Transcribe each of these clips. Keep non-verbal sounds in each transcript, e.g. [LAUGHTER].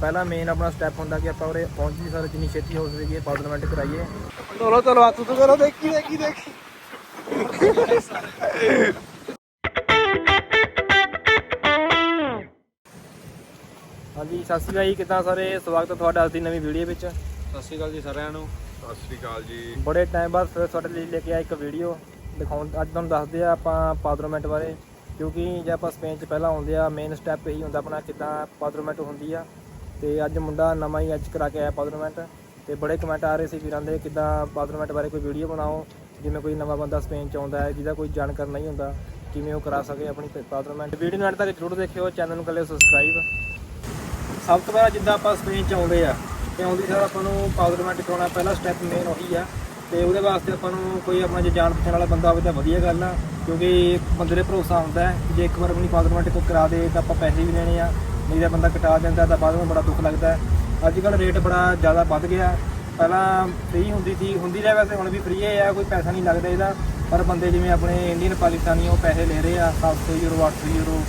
ਪਹਿਲਾ ਮੇਨ ਆਪਣਾ ਸਟੈਪ ਹੁੰਦਾ ਕਿ ਆਪਾਂ ਉਰੇ ਪਹੁੰਚ ਜੀ ਸਾਰੇ ਜਿੰਨੀ ਛੇਤੀ ਹੋ ਸਕੇ ਪਾਰਲੀਮੈਂਟ ਕਰਾਈਏ। ਚਲੋ ਚਲੋ ਹੱਥ ਤੋਂ ਕਰੋ ਦੇਖੀ ਦੇਖੀ ਦੇਖੀ। ਹਾਂਜੀ ਸਤਿ ਸ਼੍ਰੀ ਅਕਾਲ ਜੀ ਕਿੱਦਾਂ ਸਾਰੇ? ਸਵਾਗਤ ਹੈ ਤੁਹਾਡਾ ਅੱਜ ਦੀ ਨਵੀਂ ਵੀਡੀਓ ਵਿੱਚ। ਸਤਿ ਸ਼੍ਰੀ ਅਕਾਲ ਜੀ ਸਾਰਿਆਂ ਨੂੰ। ਸਤਿ ਸ੍ਰੀ ਅਕਾਲ ਜੀ। ਬੜੇ ਟਾਈਮ ਬਾਅਦ ਫਿਰ ਤੁਹਾਡੇ ਲਈ ਲੈ ਕੇ ਆਇਆ ਇੱਕ ਵੀਡੀਓ ਦਿਖਾਉਣ ਅੱਜ ਤੁਹਾਨੂੰ ਦੱਸਦੇ ਆ ਆਪਾਂ ਪਾਰਲੀਮੈਂਟ ਬਾਰੇ। ਕਿਉਂਕਿ ਜੇ ਆਪਾਂ ਸਪੇਨ 'ਚ ਪਹਿਲਾਂ ਆਉਂਦੇ ਆ ਮੇਨ ਸਟੈਪ ਇਹੀ ਹੁੰਦਾ ਆਪਣਾ ਕਿੱਦਾਂ ਪਾਰਲੀਮੈਂਟ ਹੁੰਦੀ ਆ। ਤੇ ਅੱਜ ਮੁੰਡਾ ਨਵਾਂ ਹੀ ਅੱਜ ਕਰਾ ਕੇ ਆਇਆ ਪਾਰਲੀਮੈਂਟ ਤੇ ਬੜੇ ਕਮੈਂਟ ਆ ਰਹੇ ਸੀ ਵੀਰਾਂ ਦੇ ਕਿੱਦਾਂ ਪਾਰਲੀਮੈਂਟ ਬਾਰੇ ਕੋਈ ਵੀਡੀਓ ਬਣਾਓ, ਜਿਵੇਂ ਕੋਈ ਨਵਾਂ ਬੰਦਾ ਸਪੇਨ 'ਚ ਆਉਂਦਾ ਹੈ, ਜਿਹਦਾ ਕੋਈ ਜਾਣਕਾਰ ਨਹੀਂ ਹੁੰਦਾ, ਕਿਵੇਂ ਉਹ ਕਰਾ ਸਕੇ ਆਪਣੀ ਪਾਰਲੀਮੈਂਟ। ਵੀਡੀਓ ਨੂੰ ਅੰਤ ਤੱਕ ਜ਼ਰੂਰ ਦੇਖਿਓ ਚੈਨਲ ਨੂੰ ਕਰਿਓ ਸਬਸਕ੍ਰਾਈਬ ਸਭ ਤੋਂ ਪਹਿਲਾਂ ਜਿੱਦਾਂ ਆਪਾਂ ਸਪੇਨ ਚ ਆਉਂਦੇ ਆ, ਤੇ ਆਉਂਦੀ ਸਾਰ ਆਪਾਂ ਨੂੰ ਪਾਰਲੀਮੈਂਟ ਕਰਾਉਣਾ ਪਹਿਲਾ ਸਟੈਪ ਮੇਨ ਉਹੀ ਆ। ਤੇ ਉਹਦੇ ਵਾਸਤੇ ਆਪਾਂ ਨੂੰ ਕੋਈ ਆਪਣਾ ਜੇ ਜਾਣ ਪਛਾਣ ਵਾਲਾ ਬੰਦਾ ਹੋਵੇ ਤਾਂ ਵਧੀਆ ਗੱਲ ਆ, ਕਿਉਂਕਿ ਬੰਦੇ ਦੇ ਭਰੋਸਾ ਹੁੰਦਾ ਜੇ ਇੱਕ ਵਾਰ ਆਪਣੀ ਪਾਰਲੀਮੈਂਟ ਕੋ ਕਰਾ ਦੇ ਤਾਂ ਆਪਾਂ ਪੈਸੇ ਵੀ ਲੈਣੇ ਆ। ਨਹੀਂ ਤਾਂ ਬੰਦਾ ਕਟਾ ਦਿੰਦਾ ਤਾਂ ਬਾਅਦ ਵਿੱਚ ਬੜਾ ਦੁੱਖ ਲੱਗਦਾ ਹੈ। ਅੱਜ ਕੱਲ੍ਹ ਰੇਟ ਬੜਾ ਜ਼ਿਆਦਾ ਵੱਧ ਗਿਆ ਪਹਿਲਾਂ ਫ੍ਰੀ ਹੁੰਦੀ ਸੀ ਹੁੰਦੀ ਰਿਹਾ ਵੈਸੇ ਹੁਣ ਵੀ ਫ੍ਰੀ ਹੈ ਆ ਕੋਈ ਪੈਸਾ ਨਹੀਂ ਲੱਗਦਾ ਇਹਦਾ। ਪਰ ਬੰਦੇ ਜਿਵੇਂ ਆਪਣੇ ਇੰਡੀਅਨ ਪਾਕਿਸਤਾਨੀ ਉਹ ਪੈਸੇ ਲੈ ਰਹੇ ਆ 700 ਯੂਰੋ 800 ਯੂਰੋ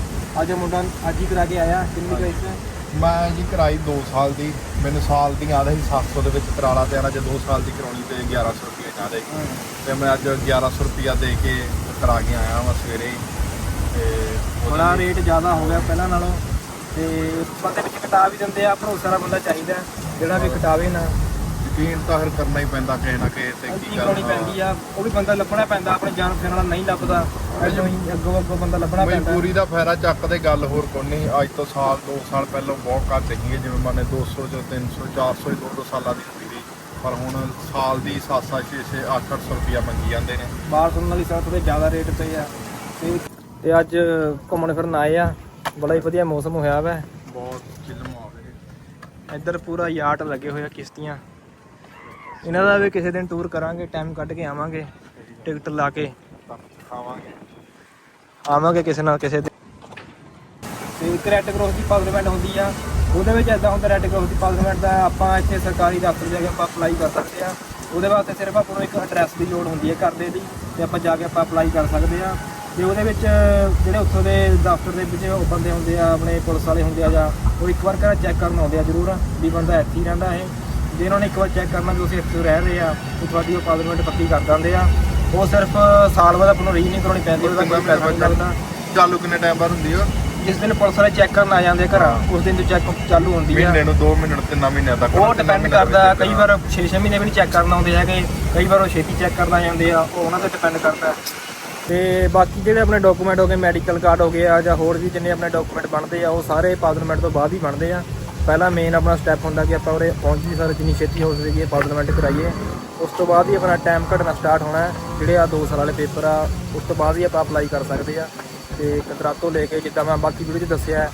ਅੱਜ ਮੁੰਡਾ ਅੱਜ ਹੀ ਕਰਾ ਕੇ ਆਇਆ ਕਿੰਨੀ ਪੈਸੇ ਮੈਂ ਜੀ ਕਰਾਈ 2 ਸਾਲ ਦੀ। ਮੈਨੂੰ ਸਾਲ ਦੀ ਆਦਾ ਸੀ 700 ਦੇ ਵਿੱਚ ਕਰਾ ਲਾ ਤੇ ਆਣਾ ਜੇ 2 ਸਾਲ ਦੀ ਕਰਾਉਣੀ ਤੇ 1100 ਰੁਪਏ ਨਾ ਦੇ ਤੇ ਮੈਂ ਅੱਜ 1100 ਰੁਪਿਆ ਦੇ ਕੇ ਕਰਾ ਕੇ ਆਇਆ ਮੈਂ ਸਵੇਰੇ ਹੀ। ਤੇ ਉਹਦੇ ਰੇਟ ਜ਼ਿਆਦਾ ਹੋ ਗਿਆ ਪਹਿਲਾਂ ਨਾਲੋਂ। ਤੇ ਬੰਦੇ ਵਿੱਚ ਕਟਾ ਵੀ ਦਿੰਦੇ ਆ ਭਰੋਸਾ ਵਾਲਾ ਬੰਦਾ ਚਾਹੀਦਾ ਜਿਹੜਾ ਵੀ ਕਟਾਵੇ ਨਾ। ਯਕੀਨ ਤਾਂ ਫਿਰ ਕਰਨਾ ਹੀ ਪੈਂਦਾ ਕਿਸੇ ਨਾ ਕਿਸੇ ਤੇ ਕੀ ਕੀ ਕਰਾਉਣੀ ਪੈਂਦੀ ਆ ਉਹ ਵੀ ਬੰਦਾ ਲੱਭਣਾ ਪੈਂਦਾ ਆਪਣੇ ਜਾਣ ਪਛਾਣ ਵਾਲਾ ਨਹੀਂ ਲੱਭਦਾ ਪਹਿਲਾਂ ਹੀ ਅੱਗੋਂ ਅੱਗੋਂ ਬੰਦਾ ਲੱਭਣਾ ਪੈਂਦਾ। ਮਜਬੂਰੀ ਦਾ ਫਾਇਦਾ ਚੱਕਦੇ ਗੱਲ ਹੋਰ ਕੋਈ ਨਹੀਂ ਅੱਜ ਤੋਂ ਸਾਲ 2 ਸਾਲ ਪਹਿਲਾਂ ਬਹੁਤ ਘੱਟ ਸੀਗੇ ਜਿਵੇਂ ਮਾਨੇ 200 ਜੋ 300 400 ਦੋ ਦੋ ਸਾਲਾਂ ਦੀ ਹੁੰਦੀ ਸੀ। ਪਰ ਹੁਣ ਸਾਲ ਦੀ 7 7 6 6 8 800 ਰੁਪਿਆ ਮੰਗੀ ਜਾਂਦੇ ਨੇ। ਬਾਹਰ ਸੁਣਨ ਵਾਲੀ ਸਾਥ ਥੋੜੇ ਜ਼ਿਆਦਾ ਰੇਟ ਪਏ ਆ। ਤੇ ਤੇ ਅੱਜ ਘੁੰਮਣ ਫਿਰਨ ਆਏ ਆ। ਬੜਾ ਹੀ ਵਧੀਆ ਮੌਸਮ ਹੋਇਆ ਵਾ। ਬਹੁਤ ਫਿਲਮ ਆਵੇ ਇੱਧਰ ਪੂਰਾ ਯਾਟ ਲੱਗੇ ਹੋਏ ਆ ਕਿਸ਼ਤੀਆਂ। ਇਹਨਾਂ ਦਾ ਵੀ ਕਿਸੇ ਦਿਨ ਟੂਰ ਕਰਾਂਗੇ ਟਾਈਮ ਕੱਢ ਕੇ ਆਵਾਂਗੇ ਟਿਕਟ ਲਾ ਕੇ। ਖਾਵਾਂਗੇ। ਆਵਾਂਗੇ ਕਿਸੇ ਨਾਲ ਕਿਸੇ ਦਿਨ। ਤੇ ਇੱਕ ਰੈੱਡ ਕਰਾਸ ਦੀ ਪਾਰਲੀਮੈਂਟ ਹੁੰਦੀ ਆ ਉਹਦੇ ਵਿੱਚ ਇਦਾਂ ਹੁੰਦਾ ਰੈੱਡ ਕਰਾਸ ਦੀ ਪਾਰਲੀਮੈਂਟ ਦਾ ਆਪਾਂ ਇੱਥੇ ਸਰਕਾਰੀ ਦਫ਼ਤਰ ਜਾ ਕੇ ਆਪਾਂ ਅਪਲਾਈ ਕਰ ਸਕਦੇ ਆ। ਉਹਦੇ ਵਾਸਤੇ ਸਿਰਫ ਆਪਾਂ ਨੂੰ ਇੱਕ ਐਡਰੈਸ ਦੀ ਲੋੜ ਹੁੰਦੀ ਹੈ ਘਰ ਦੇ ਦੀ ਤੇ ਆਪਾਂ ਜਾ ਕੇ ਆਪਾਂ ਅਪਲਾਈ ਕਰ ਸਕਦੇ ਆ। ਤੇ ਉਹਦੇ ਵਿੱਚ ਜਿਹੜੇ ਉੱਥੋਂ ਦੇ ਦਫ਼ਤਰ ਦੇ ਵਿੱਚ ਉਹ ਬੰਦੇ ਹੁੰਦੇ ਆ ਆਪਣੇ ਪੁਲਿਸ ਵਾਲੇ ਹੁੰਦੇ ਆ ਜਾਂ ਉਹ ਇੱਕ ਵਾਰ ਕਰ ਚੈੱਕ ਕਰਨ ਆਉਂਦੇ ਆ ਜ਼ਰੂਰ ਵੀ ਬੰਦਾ ਇੱਥੇ ਹੀ ਰਹਿੰਦਾ ਹੈ ਜੇ ਉਹਨਾਂ ਨੇ ਇੱਕ ਵਾਰ ਚੈੱਕ ਕਰਨਾ ਕਿ ਤੁਸੀਂ ਇੱਥੇ ਰਹਿ ਰਹੇ ਆ ਤੇ ਤੁਹਾਡੀ ਉਹ ਪਾਰਲੀਮੈਂਟ ਪੱਕੀ ਕਰ ਦਿੰਦੇ ਆ। ਉਹ ਸਿਰਫ ਸਾਲ ਬਾਅਦ ਆਪਾਂ ਨੂੰ ਰੀ ਨਹੀਂ ਕਰਾਉਣੀ ਪੈਂਦੀ ਉਹਦਾ ਕੋਈ ਪੈਸਾ ਨਹੀਂ ਲੱਗਦਾ ਚਾਲੂ ਕਿੰਨੇ ਟਾਈਮ ਬਾਅਦ ਹੁੰਦੀ ਆ? ਜਿਸ ਦਿਨ ਪੁਲਿਸ ਵਾਲੇ ਚੈੱਕ ਕਰਨ ਆ ਜਾਂਦੇ ਘਰ ਉਸ ਦਿਨ ਤੋਂ ਚੈੱਕ ਚਾਲੂ ਹੁੰਦੀ ਆ। ਮਹੀਨੇ ਨੂੰ 2 ਮਹੀਨੇ ਨੂੰ 3 ਮਹੀਨਿਆਂ ਤੱਕ ਉਹ ਡਿਪੈਂਡ ਕਰਦਾ ਕਈ ਵਾਰ 6-6 ਮਹੀਨੇ ਵੀ ਨਹੀਂ ਚੈੱਕ ਕਰਨ ਆਉਂਦੇ ਹੈਗੇ ਕਈ ਵਾਰ ਉਹ ਛੇਤੀ ਚੈੱਕ ਕਰਨ ਆ ਜਾਂਦੇ ਆ ਉਹ ਉਹਨਾਂ ਤੇ ਡਿਪੈਂਡ ਕਰਦਾ। ਤੇ ਬਾਕੀ ਜਿਹੜੇ ਆਪਣੇ ਡਾਕੂਮੈਂਟ ਹੋ ਗਏ ਮੈਡੀਕਲ ਕਾਰਡ ਹੋ ਗਏ ਆ ਜਾਂ ਹੋਰ ਵੀ ਜਿੰਨੇ ਆਪਣੇ ਡਾਕੂਮੈਂਟ ਬਣਦੇ ਆ ਉਹ ਸਾਰੇ ਪਾਰਲੀਮੈਂਟ ਤੋਂ ਬਾਅਦ ਹੀ ਬਣਦੇ ਆ। ਪਹਿਲਾ ਮੇਨ ਆਪਣਾ ਸਟੈਪ ਹੁੰਦਾ ਕਿ ਆਪਾਂ ਉਰੇ ਪਹੁੰਚ ਜੀ ਸਾਰੇ ਜਿੰਨੀ ਛੇਤੀ ਹੋ ਸਕੇ ਪਾਰਲੀਮੈਂਟ ਕਰਾਈਏ। ਉਸ ਤੋਂ ਬਾਅਦ ਹੀ ਆਪਣਾ ਟਾਈਮ ਘਟਣਾ ਸਟਾਰਟ ਹੋਣਾ ਹੈ। ਜਿਹੜੇ ਆ 2 ਸਾਲ ਵਾਲੇ ਪੇਪਰ ਆ ਉਸ ਤੋਂ ਬਾਅਦ ਹੀ ਆਪਾਂ ਅਪਲਾਈ ਕਰ ਸਕਦੇ ਆ। ਤੇ ਕੰਟਰੈਕਟ ਲੈ ਕੇ ਜਿੱਦਾਂ ਮੈਂ ਬਾਕੀ ਵੀਡੀਓ 'ਚ ਦੱਸਿਆ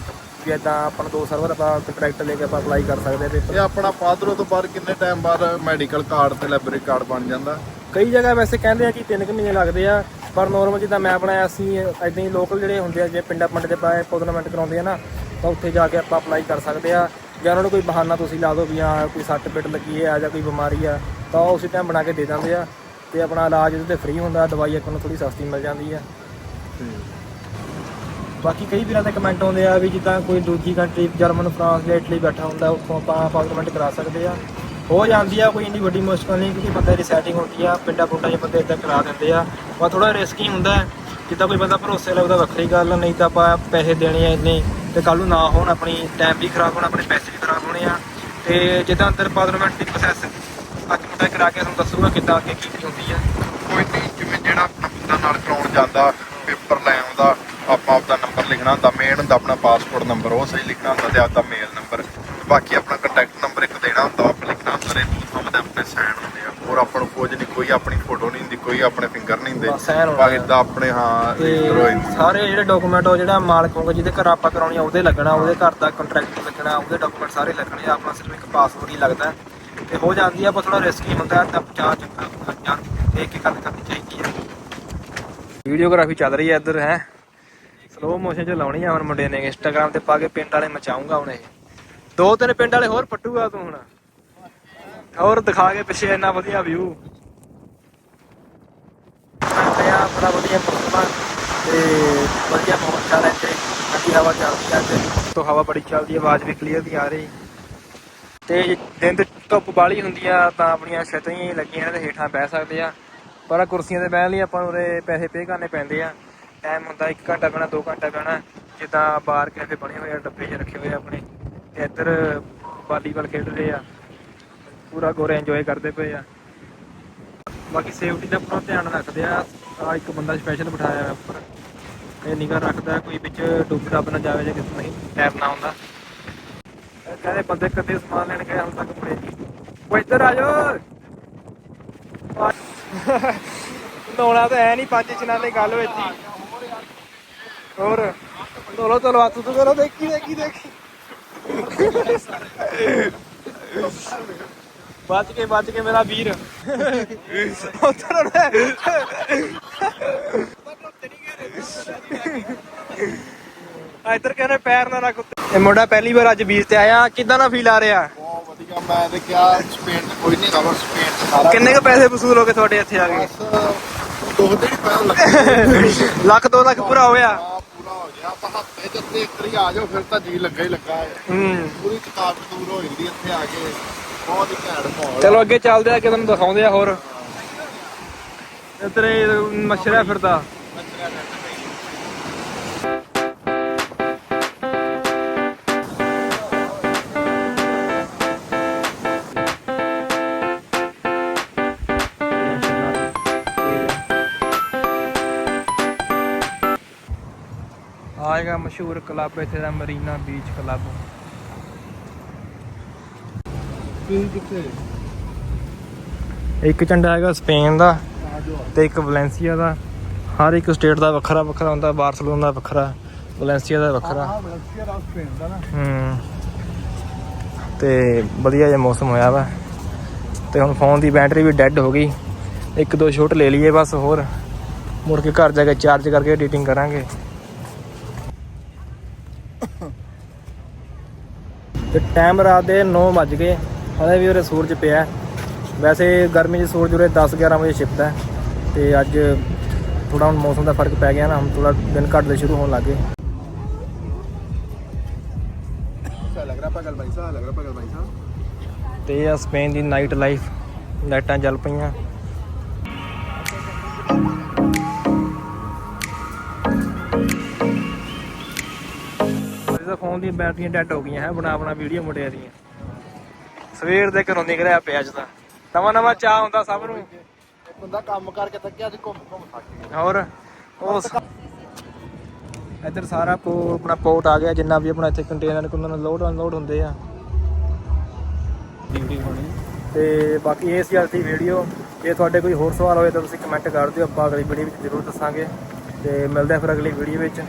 ਵੀ ਇਦਾਂ ਆਪਾਂ ਨੂੰ 2 ਸਾਲ ਬਾਅਦ ਆਪਾਂ ਕੰਟਰੈਕਟ ਲੈ ਕੇ ਆਪਾਂ ਅਪਲਾਈ ਕਰ ਸਕਦੇ ਆ ਪੇਪਰ ਇਹ ਆਪਣਾ ਪਾਦਰੋ ਤੋਂ ਬਾਅਦ ਕਿੰਨੇ ਟਾਈਮ ਬਾਅਦ ਮੈਡੀਕਲ ਕਾਰਡ ਤੇ ਲਾਇਬ੍ਰੇਰੀ ਕਾਰਡ ਬਣ ਜਾਂਦਾ? ਕਈ ਜਗ੍ਹਾ ਵੈਸੇ ਕਹਿੰਦੇ ਆ ਕਿ 3 ਕੁ ਮਹੀਨੇ ਲੱਗਦੇ ਆ। ਪਰ ਨੋਰਮਲ ਜਿੱਦਾਂ ਮੈਂ ਆਪਣਾ ਅਸੀਂ ਇਦਾਂ ਹੀ ਲੋਕਲ ਜਿਹੜੇ ਹੁੰਦੇ ਆ ਜੇ ਪਿੰਡਾਂ ਪਿੰਡ ਦੇ ਪਾਏ ਟੂਰਨਾਮੈਂਟ ਕਰਾਉਂਦੇ ਆ ਨਾ ਤਾਂ ਉੱਥੇ ਜਾ ਕੇ ਆਪਾਂ ਅਪਲਾਈ ਕਰ ਸਕਦੇ ਆ। ਜਾਂ ਉਹਨਾਂ ਨੂੰ ਕੋਈ ਬਹਾਨਾ ਤੁਸੀਂ ਲਾ ਦਿਓ ਵੀ ਹਾਂ ਕੋਈ ਸੱਟ ਪਿੱਟ ਲੱਗੀ ਹੈ ਜਾਂ ਕੋਈ ਬਿਮਾਰੀ ਆ ਤਾਂ ਉਹ ਉਸੇ ਟਾਈਮ ਬਣਾ ਕੇ ਦੇ ਦਿੰਦੇ ਆ। ਤੇ ਆਪਣਾ ਇਲਾਜ ਉਹਦੇ ਤੇ ਫ੍ਰੀ ਹੁੰਦਾ ਦਵਾਈ ਆਪਾਂ ਨੂੰ ਥੋੜੀ ਸਸਤੀ ਮਿਲ ਜਾਂਦੀ ਆ। ਬਾਕੀ ਕਈ ਵੀਰਾਂ ਦੇ ਕਮੈਂਟ ਆਉਂਦੇ ਆ ਵੀ ਜਿੱਦਾਂ ਕੋਈ ਦੂਜੀ ਕੰਟਰੀ ਜਰਮਨ ਫਰਾਂਸ ਜਾਂ ਇਟਲੀ ਬੈਠਾ ਹੁੰਦਾ ਉੱਥੋਂ ਆਪਾਂ ਪਾਰਲੀਮੈਂਟ ਕਰਾ ਸਕਦੇ ਆ। ਹੋ ਜਾਂਦੀ ਆ, ਕੋਈ ਇੰਨੀ ਵੱਡੀ ਮੁਸ਼ਕਲ ਨਹੀਂ, ਕਿਉਂਕਿ ਬੰਦੇ ਦੀ ਸੈਟਿੰਗ ਹੁੰਦੀ ਆ, ਪਿੰਡਾਂ ਪੁੰਡਾਂ 'ਚ ਬੰਦੇ ਇਦਾਂ ਕਰਾ ਦਿੰਦੇ ਆ। ਪਰ ਥੋੜਾ ਰਿਸਕੀ ਹੁੰਦਾ ਜਿੱਦਾਂ ਕੋਈ ਬੰਦਾ ਭਰੋਸੇ ਲੱਗਦਾ ਵੱਖਰੀ ਗੱਲ ਨਹੀਂ ਤਾਂ ਆਪਾਂ ਪੈਸੇ ਦੇਣੇ ਆ ਇੰਨੇ, ਤੇ ਕੱਲ ਨੂੰ ਨਾ ਹੋਣ, ਆਪਣੀ ਟਾਈਮ ਵੀ ਖਰਾਬ ਹੋਣਾ, ਆਪਣੇ ਪੈਸੇ ਵੀ ਖਰਾਬ ਹੋਣੇ ਆ। ਤੇ ਜਿੱਦਾਂ ਅੰਦਰ ਪਾਰਲੀਮੈਂਟ ਦੀ ਪ੍ਰੋਸੈਸ ਅੱਜ ਮੁੰਡਾ ਕਰਾ ਕੇ ਤੁਹਾਨੂੰ ਦੱਸੂਗਾ ਕਿੱਦਾਂ ਅੱਗੇ ਕੀ ਕੀ ਹੁੰਦੀ ਆ। ਕੋਈ ਨਹੀਂ, ਜਿਵੇਂ ਜਿਹੜਾ ਆਪਣਾ ਬੰਦਾ ਨਾਲ ਕਰਾਉਣ ਜਾਂਦਾ ਪੇਪਰ ਲੈ ਆਉਂਦਾ, ਆਪਾਂ ਆਪਦਾ ਨੰਬਰ ਲਿਖਣਾ ਹੁੰਦਾ ਮੇਨ ਹੁੰਦਾ ਆਪਣਾ ਪਾਸਪੋਰਟ ਨੰਬਰ ਉਹ ਸਹੀ ਲਿਖਣਾ ਹੁੰਦਾ ਤੇ ਆਪਦਾ ਮੇਲ ਨੰਬਰ ਬਾਕੀ ਆਪਣਾ ਕੰਟੈਕਟ ਨੰਬਰ ਇੱਕ ਦੇਣਾ ਹੁੰਦਾ ਉਹ ਆਪਾਂ ਲਿਖਣਾ ਹੁੰਦਾ ਰੇ ਬੂਥਾਂ ਦੇ ਆਪਣੇ ਸਾਈਨ ਹੁੰਦੇ ਆ ਹੋਰ ਆਪਾਂ ਨੂੰ ਕੁਝ ਨਹੀਂ ਕੋਈ ਆਪਣੀ ਫੋਟੋ ਨਹੀਂ ਹੁੰਦੀ ਕੋਈ ਆਪਣੇ ਫਿੰਗਰ ਨਹੀਂ ਹੁੰਦੇ। ਬਸ ਹੋਣਾ ਬਾਕੀ ਇਦਾਂ ਆਪਣੇ ਹਾਂ ਹੋ ਜਾਂਦੀ ਸਾਰੇ ਜਿਹੜੇ ਡਾਕੂਮੈਂਟ ਉਹ ਜਿਹੜਾ ਮਾਲਕ ਹੋਊਗਾ ਜਿਹਦੇ ਘਰ ਆਪਾਂ ਕਰਾਉਣੀ ਆ ਉਹਦੇ ਲੱਗਣਾ ਉਹਦੇ ਘਰ ਦਾ ਕੰਟਰੈਕਟ ਲੱਗਣਾ ਉਹਦੇ ਡਾਕੂਮੈਂਟ ਸਾਰੇ ਲੱਗਣੇ ਆ। ਆਪਣਾ ਸਿਰਫ ਇੱਕ ਪਾਸਪੋਰਟ ਹੀ ਲੱਗਦਾ। ਤੇ ਹੋ ਜਾਂਦੀ ਆ ਪਰ ਥੋੜਾ ਰਿਸਕੀ ਹੁੰਦਾ ਤਾਂ ਚਾਹ ਚੱਕਰ ਜਾਂ ਦੇਖ ਕੇ ਗੱਲ ਕਰਨੀ ਚਾਹੀਦੀ ਆ। ਵੀਡੀਓਗ੍ਰਾਫੀ ਚੱਲ ਰਹੀ ਹੈ ਇੱਧਰ ਹੈ। ਸਲੋ ਮੋਸ਼ਨ ਚ ਲਾਉਣੀ ਆ ਹੁਣ ਮੁੰਡੇ ਨੇ ਇੰਸਟਾਗ੍ਰam ਤੇ ਪਾ ਕੇ ਪਿੰਡ ਵਾਲੇ ਮਚਾਉਂਗਾ ਹੁਣ ਇਹ। ਦੋ ਤਿੰਨ ਪਿੰਡ ਵਾਲੇ ਹੋਰ ਪੱਟੂਗਾ ਤੂੰ ਹੁਣ। ਹੋਰ ਦਿਖਾ ਕੇ ਪਿੱਛੇ ਇੰਨਾ ਵਧੀਆ ਵਿਊ ਪਿਆ ਬੜਾ ਵਧੀਆ ਮੌਸਮ ਆ ਤੇ ਵਧੀਆ ਮਾਹੌਲ ਚੱਲ ਇੱਥੇ। ਠੰਡੀ ਹਵਾ ਚੱਲਦੀ ਆ ਤੇ ਤੋਂ ਹਵਾ ਬੜੀ ਚੱਲਦੀ ਹੈ ਆਵਾਜ਼ ਵੀ ਕਲੀਅਰ ਦੀ ਆ ਰਹੀ। ਤੇ ਦਿਨ ਤੇ ਧੁੱਪ ਬਾਲੀ ਹੁੰਦੀ ਆ, ਤਾਂ ਆਪਣੀਆਂ ਛਤਰੀਆਂ ਹੀ ਲੱਗੀਆਂ ਨੇ ਹੇਠਾਂ ਬਹਿ ਸਕਦੇ ਆ। ਪਰ ਕੁਰਸੀਆਂ ਤੇ ਬਹਿਣ ਲਈ ਆਪਾਂ ਨੂੰ ਉਰੇ ਪੈਸੇ ਪੇ ਕਰਨੇ ਪੈਂਦੇ ਆ। ਟਾਈਮ ਹੁੰਦਾ 1 ਘੰਟਾ ਬਹਿਣਾ 2 ਘੰਟਾ ਬਹਿਣਾ। ਜਿੱਦਾਂ ਬਾਹਰ ਕੈਫੇ ਬਣੇ ਹੋਏ ਆ, ਡੱਬੇ 'ਚ ਰੱਖੇ ਹੋਏ ਆ ਆਪਣੇ। ਤੇ ਇੱਧਰ ਵਾਲੀਬਾਲ ਖੇਡ ਰਹੇ ਆ। ਪੂਰਾ ਗੋਰੇ ਇੰਜੋਏ ਕਰਦੇ ਪਏ ਆ। ਬਾਕੀ ਸੇਫਟੀ ਦਾ ਪੂਰਾ ਧਿਆਨ ਰੱਖਦੇ ਆ। ਆ ਇੱਕ ਬੰਦਾ ਸਪੈਸ਼ਲ ਬਿਠਾਇਆ ਹੋਇਆ ਉੱਪਰ। ਇਹ ਨਿਗਰ ਰੱਖਦਾ ਕੋਈ ਵਿੱਚ ਡੁੱਬ ਡੱਬ ਨਾ ਜਾਵੇ ਜੇ ਕਿਸੇ ਨਹੀਂ ਤੈਰਨਾ ਇਹ ਕਹਿੰਦੇ ਬੰਦੇ ਕਦੇ ਸਮਾਨ ਲੈਣ ਗਏ ਹੁਣ ਤੱਕ ਮੁੜੇ ਉਹ ਇੱਧਰ ਆ ਜਾਓ। ਨੋਣਾ ਤਾਂ ਹੈ ਨਹੀਂ ਪੰਜ ਚਨਾਲੇ ਗੱਲ ਵਿੱਚ ਹੀ ਹੋਰ? ਚਲੋ ਚਲੋ ਹੱਥ ਤੋਂ ਕਰੋ ਦੇਖੀ ਦੇਖੀ ਦੇਖੀ। ਬਚ ਕੇ ਬਚ ਕੇ ਮੇਰਾ ਵੀਰ। ਉੱਧਰ ਆ। ਇੱਧਰ ਕਹਿੰਦੇ ਪੈਰ ਨਾ ਰੱਖ ਉੱਤੇ। ਇਹ ਮੁੰਡਾ ਪਹਿਲੀ ਵਾਰ ਅੱਜ ਬੀਚ ਤੇ ਆਇਆ ਕਿਦਾਂ ਦਾ ਫੀਲ ਆ ਰਿਹਾ? ਬਹੁਤ ਵਧੀਆ ਮੈਂ ਤੇ ਕਿਹਾ ਸਪੇਨ ਚ ਕੋਈ ਨਹੀਂ ਖਬਰ ਸਪੇਨ ਚ ਸਾਰਾ ਕਿੰਨੇ ਕੁ ਪੈਸੇ ਵਸੂਲ ਹੋ ਗਏ ਤੁਹਾਡੇ ਇੱਥੇ ਆ ਕੇ? ਦੋ ਦਿਨ ਲੱਗੇ [LAUGHS] ਲੱਖ ਦੋ ਲੱਖ ਪੂਰਾ ਹੋਇਆ ਪੂਰਾ ਹੋ ਗਿਆ। ਆਪਾਂ ਇੱਕ ਵਾਰੀ ਆ ਜਾਓ ਫਿਰ ਤਾਂ ਜੀ ਲੱਗਾ ਹੀ ਲੱਗਾ ਹੈ। ਹੂੰ। ਪੂਰੀ ਥਕਾਵਟ ਦੂਰ ਹੋ ਜਾਂਦੀ ਇੱਥੇ ਆ ਕੇ। ਬਹੁਤ ਹੀ ਘੈਂਟ ਮਾਹੌਲ ਚਲੋ ਅੱਗੇ ਚੱਲਦੇ ਆ ਕਿ ਤੁਹਾਨੂੰ ਦਿਖਾਉਂਦੇ ਆ ਹੋਰ। ਇਹ ਮੱਛਰਿਆ ਫਿਰਦਾ। ਆਏਗਾ ਮਸ਼ਹੂਰ ਕਲੱਬ ਇੱਥੇ ਦਾ ਮਰੀਨਾ ਬੀਚ ਕਲੱਬ। ਕਿੱਥੇ? ਇੱਕ ਝੰਡਾ ਹੈਗਾ ਸਪੇਨ ਦਾ। ਤੇ ਇੱਕ ਵੈਲੈਂਸੀਆ ਦਾ। ਹਰ ਇੱਕ ਸਟੇਟ ਦਾ ਵੱਖਰਾ ਵੱਖਰਾ ਹੁੰਦਾ ਬਾਰਸਲੋਨਾ ਦਾ ਵੱਖਰਾ ਵੈਲੈਂਸੀਆ ਦਾ ਵੱਖਰਾ। ਆ ਬਲਸੀਆ ਦਾ ਸਪੇਨ ਦਾ ਨਾ। ਹੂੰ। ਤੇ ਵਧੀਆ ਜਿਹਾ ਮੌਸਮ ਹੋਇਆ ਵਾ। ਤੇ ਹੁਣ ਫੋਨ ਦੀ ਬੈਟਰੀ ਵੀ ਡੈੱਡ ਹੋ ਗਈ। ਇੱਕ ਦੋ ਸ਼ੋਟ ਲੈ ਲਈਏ ਬਸ ਹੋਰ। ਮੁੜ ਕੇ ਘਰ ਜਾ ਕੇ ਚਾਰਜ ਕਰਕੇ ਐਡੀਟਿੰਗ ਕਰਾਂਗੇ। ਤੇ ਟਾਈਮ ਰਾਤ ਦੇ 9 ਵੱਜ ਗਏ। ਹਲੇ ਵੀ ਉਰੇ ਸੂਰਜ ਪਿਆ। ਵੈਸੇ ਗਰਮੀ 'ਚ ਸੂਰਜ ਉਰੇ 10 11 ਵਜੇ ਛਿਪਦਾ ਹੈ। ਤੇ ਅੱਜ ਥੋੜਾ ਹੁਣ ਮੌਸਮ ਦਾ ਫ਼ਰਕ ਪੈ ਗਿਆ ਨਾ ਹੁਣ ਥੋੜਾ ਦਿਨ ਘੱਟਦੇ ਸ਼ੁਰੂ ਹੋਣ ਲੱਗੇ ਲੱਗ ਰਿਹਾ ਪਗਲ ਭਾਈ ਸਾਹਿਬ ਲੱਗ ਰਿਹਾ ਪਗਲ ਭਾਈ ਸਾਹਿਬ। ਤੇ ਆ ਸਪੇਨ ਦੀ ਨਾਈਟ ਲਾਈਫ ਲਾਈਟਾਂ ਚੱਲ ਪਈਆਂ। ਇਹਦਾ ਫੋਨ ਦੀਆਂ ਬੈਟਰੀਆਂ ਡੈਡ ਹੋ ਗਈਆਂ ਹੈ ਬਣਾ ਬਣਾ ਵੀਡੀਓ ਮੁੰਡਿਆਂ ਦੀਆਂ। ਸਵੇਰ ਦੇ ਘਰੋਂ ਨਿਕਲਿਆ ਪਿਆ ਅੱਜ ਤਾਂ। ਨਵਾਂ ਨਵਾਂ ਚਾਹ ਹੁੰਦਾ ਸਭ ਨੂੰ। ਬੰਦਾ ਕੰਮ ਕਰਕੇ ਥੱਕਿਆ ਅੱਜ ਘੁੰਮ ਘੁੰਮ ਥੱਕ ਗਿਆ ਹੋਰ? ਉਹ ਸ- ਇੱਧਰ ਸਾਰਾ ਪੋ ਆਪਣਾ ਪੋਰਟ ਆ ਗਿਆ ਜਿੰਨਾ ਵੀ ਆਪਣਾ ਇੱਥੇ ਕੰਟੇਨਰ ਕੁੰਨਰ ਲੋਡ ਅਨਲੋਡ ਹੁੰਦੇ ਆ। ਡਿਊਟੀ ਹੋਣੀ ਤੇ ਬਾਕੀ ਇਹ ਸੀ ਅੱਜ ਦੀ ਵੀਡੀਓ ਜੇ ਤੁਹਾਡੇ ਕੋਈ ਹੋਰ ਸਵਾਲ ਹੋਵੇ ਤਾਂ ਤੁਸੀਂ ਕਮੈਂਟ ਕਰ ਦਿਓ ਆਪਾਂ ਅਗਲੀ ਵੀਡੀਓ ਵਿੱਚ ਜ਼ਰੂਰ ਦੱਸਾਂਗੇ। ਤੇ ਮਿਲਦੇ ਆ ਫਿਰ ਅਗਲੀ ਵੀਡੀਓ ਵਿੱਚ।